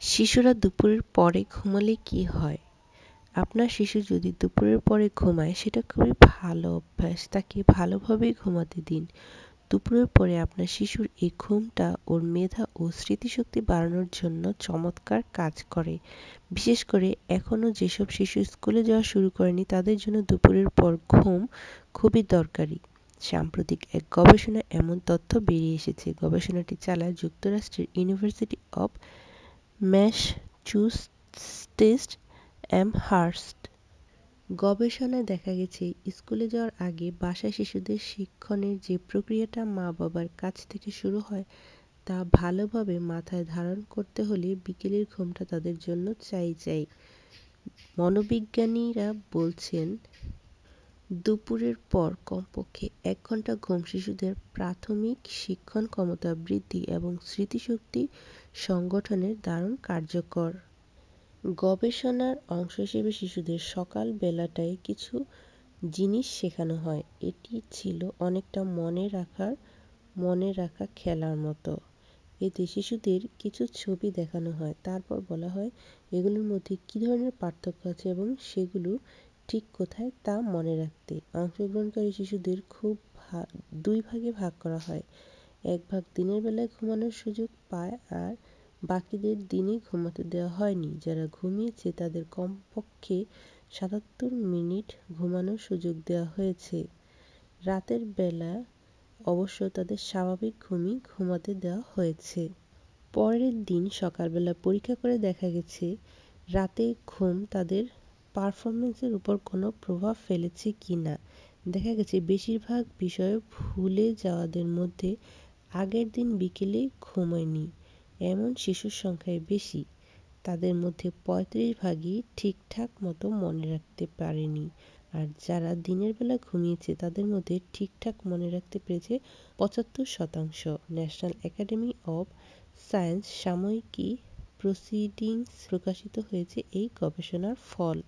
শিশুরা দুপুরের পরে ঘুমালে কি হয়? আপনার শিশু যদি দুপুরের পরে ঘুমায়, সেটা খুবই ভালো অভ্যাস। তাকে ভালোভাবেই ঘুমাতে দিন। দুপুরের পরে আপনার শিশুর এই ঘুমটা ওর মেধা ও স্মৃতিশক্তি বাড়ানোর জন্য চমৎকার কাজ করে। বিশেষ করে এখনও যেসব শিশু স্কুলে যাওয়া শুরু করেনি, তাদের জন্য দুপুরের পর ঘুম খুবই দরকারি। সাম্প্রতিক এক গবেষণায় এমন তথ্য বেরিয়ে এসেছে। গবেষণাটি চালায় যুক্তরাষ্ট্রের ইউনিভার্সিটি অব ম্যাসাচুসেটস অ্যামহার্স্ট গবেষণায় দেখা গেছে, স্কুলে যাওয়ার আগে বাসায় শিশুদের শিক্ষণের যে প্রক্রিয়াটা মা বাবার কাছ থেকে শুরু হয়, তা ভালোভাবে মাথায় ধারণ করতে হলে বিকেলের ঘুমটা তাদের জন্য চাই চাই। মনোবিজ্ঞানীরা বলছেন দুপুরের পর কমপক্ষে এক ঘণ্টা ঘুম শিশুদের প্রাথমিক শিক্ষণ ক্ষমতা বৃদ্ধি এবং স্মৃতিশক্তি সংগঠনের দারুণ কার্যকর। গবেষণার অংশ হিসেবে শিশুদের সকাল বেলাটায় কিছু জিনিস শেখানো হয়। এটি ছিল অনেকটা মনে রাখার, মনে রাখা খেলার মতো। এতে শিশুদের কিছু ছবি দেখানো হয়। তারপর বলা হয়, এগুলোর মধ্যে কী ধরনের পার্থক্য আছে এবং সেগুলো ঠিক কোথায় তা মনে রাখতে অংশগ্রহণকারী শিশুদের খুব দুই ভাগে ভাগ করা হয়। এক ভাগ দিনের বেলায় ঘুমানোর সুযোগ পায় আর বাকিদের দিনে ঘুমাতে দেওয়া হয়নি। যারা ঘুমিয়েছে তাদের কমপক্ষে সাতাত্তর মিনিট ঘুমানোর সুযোগ দেওয়া হয়েছে। রাতের বেলা অবশ্য তাদের স্বাভাবিক ঘুমই ঘুমাতে দেওয়া হয়েছে। পরের দিন সকালবেলা পরীক্ষা করে দেখা গেছে, রাতে ঘুম তাদের পারফরমেন্সের উপর কোনো প্রভাব ফেলেছে কি না? দেখা গেছে, বেশিরভাগ বিষয় ভুলে যাওয়াদের মধ্যে আগের দিন বিকেলে ঘুমোয়নি। এমন শিশুর সংখ্যাই বেশি। তাদের মধ্যে পঁয়ত্রিশ ভাগই ঠিকঠাক মতো মনে রাখতে পারেনি। আর যারা দিনের বেলা ঘুমিয়েছে, তাদের মধ্যে ঠিকঠাক মনে রাখতে পেরেছে পঁচাত্তর শতাংশ। ন্যাশনাল একাডেমি অব সায়েন্স সাময়িকী প্রসিডিংস প্রকাশিত হয়েছে এই গবেষণার ফল।